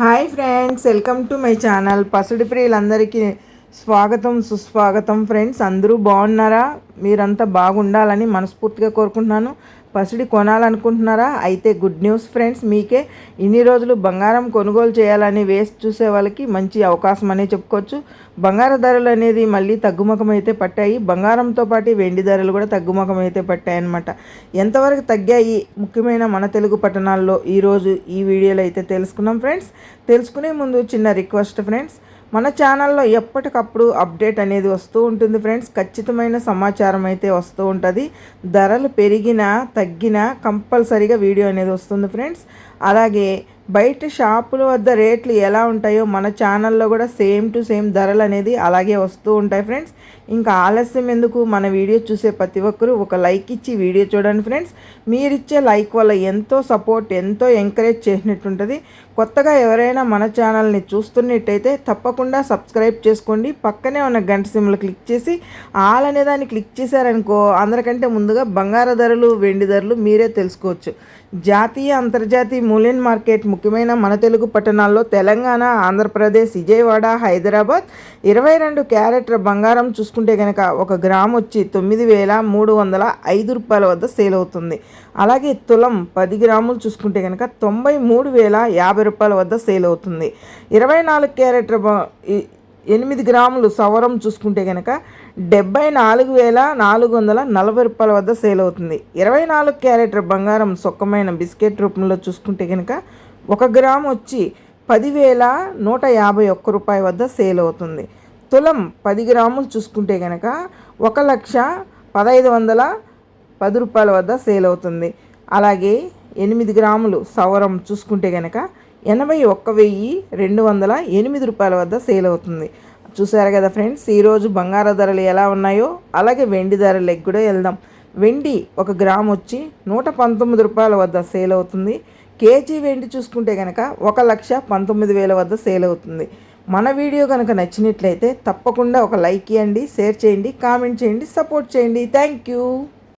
Hi friends welcome to my channel. పసుడి ప్రియులందరికీ స్వాగతం సుస్వాగతం ఫ్రెండ్స్. అందరూ బాగున్నారా? మీరంతా బాగుండాలని మనస్ఫూర్తిగా కోరుకుంటున్నాను. పసిడి కొనాలనుకుంటున్నారా? అయితే గుడ్ న్యూస్ ఫ్రెండ్స్ మీకే ఇన్ని రోజులు బంగారం కొనుగోలు చేయాలని వేస్ట్ చూసే వాళ్ళకి మంచి అవకాశం అనే చెప్పుకోవచ్చు. బంగార ధరలు అనేది మళ్ళీ తగ్గుముఖం అయితే పట్టాయి. బంగారంతో పాటు వెండి ధరలు కూడా తగ్గుముఖం అయితే పట్టాయి ఎంతవరకు తగ్గాయి? ముఖ్యమైన మన తెలుగు పట్టణాల్లో ఈరోజు ఈ వీడియోలో అయితే తెలుసుకున్నాం ఫ్రెండ్స్ తెలుసుకునే ముందు చిన్న రిక్వెస్ట్ ఫ్రెండ్స్ మన ఛానల్లో ఎప్పటికప్పుడు అప్డేట్ అనేది వస్తూ ఉంటుంది ఫ్రెండ్స్. ఖచ్చితమైన సమాచారం అయితే వస్తూ ఉంటుంది. ధరలు పెరిగినా తగ్గినా కంపల్సరీగా వీడియో అనేది వస్తుంది ఫ్రెండ్స్. అలాగే బయట షాపుల వద్ద రేట్లు ఎలా ఉంటాయో మన ఛానల్లో కూడా సేమ్ టు సేమ్ ధరలు అనేది అలాగే వస్తూ ఉంటాయి ఫ్రెండ్స్. ఇంకా ఆలస్యం ఎందుకు? మన వీడియో చూసే ప్రతి ఒక్కరూ ఒక లైక్ ఇచ్చి వీడియో చూడండి ఫ్రెండ్స్. మీరిచ్చే లైక్ వల్ల ఎంతో సపోర్ట్ ఎంతో ఎంకరేజ్ చేసినట్టుంటుంది. కొత్తగా ఎవరైనా మన ఛానల్ని చూస్తున్నట్టయితే తప్పకుండా సబ్స్క్రైబ్ చేసుకోండి. పక్కనే ఉన్న గంట సిమ్లు క్లిక్ చేసి ఆల్ అనే దాన్ని క్లిక్ చేశారనుకో అందరికంటే ముందుగా బంగారు ధరలు వెండి ధరలు మీరే తెలుసుకోవచ్చు. జాతీయ అంతర్జాతీయ మూల్యం మార్కెట్ ముఖ్యమైన మన తెలుగు పట్టణాల్లో తెలంగాణ ఆంధ్రప్రదేశ్ విజయవాడ హైదరాబాద్ ఇరవై రెండు క్యారెట్ల బంగారం చూసుకుంటే కనుక ఒక గ్రామ్ వచ్చి తొమ్మిది వేల మూడు వందల ఐదు రూపాయల వద్ద సేల్ అవుతుంది. అలాగే తులం పది గ్రాములు చూసుకుంటే కనుక తొంభై మూడు వేల యాభై రూపాయల వద్ద సేల్ అవుతుంది. ఇరవై నాలుగు క్యారెట్ల ఎనిమిది గ్రాములు సవరం చూసుకుంటే కనుక డెబ్బై నాలుగు వేల నాలుగు వందల నలభై రూపాయల వద్ద సేల్ అవుతుంది. ఇరవై నాలుగు క్యారెట్ల బంగారం సొక్కమైన బిస్కెట్ రూపంలో చూసుకుంటే కనుక ఒక గ్రామ్ వచ్చి పదివేల నూట యాభై ఒక్క రూపాయి వద్ద సేల్ అవుతుంది. తులం పది గ్రాములు చూసుకుంటే కనుక ఒక లక్ష పదహైదు వందల పది రూపాయల వద్ద సేల్ అవుతుంది. అలాగే ఎనిమిది గ్రాములు సవరం చూసుకుంటే కనుక ఎనభై ఒక్క వెయ్యి రెండు వందల ఎనిమిది రూపాయల వద్ద సేల్ అవుతుంది. చూసారు కదా ఫ్రెండ్స్ ఈరోజు బంగారు ధరలు ఎలా ఉన్నాయో అలాగే వెండి ధరలకు కూడా వెళ్దాం. వెండి ఒక గ్రామ్ వచ్చి నూట పంతొమ్మిది రూపాయల వద్ద సేల్ అవుతుంది. కేజీ వెండి చూసుకుంటే కనుక ఒక లక్ష పంతొమ్మిది వేల వద్ద సేల్ అవుతుంది. మన వీడియో కనుక నచ్చినట్లయితే తప్పకుండా ఒక లైక్ ఇవ్వండి షేర్ చేయండి కామెంట్ చేయండి సపోర్ట్ చేయండి. Thank you.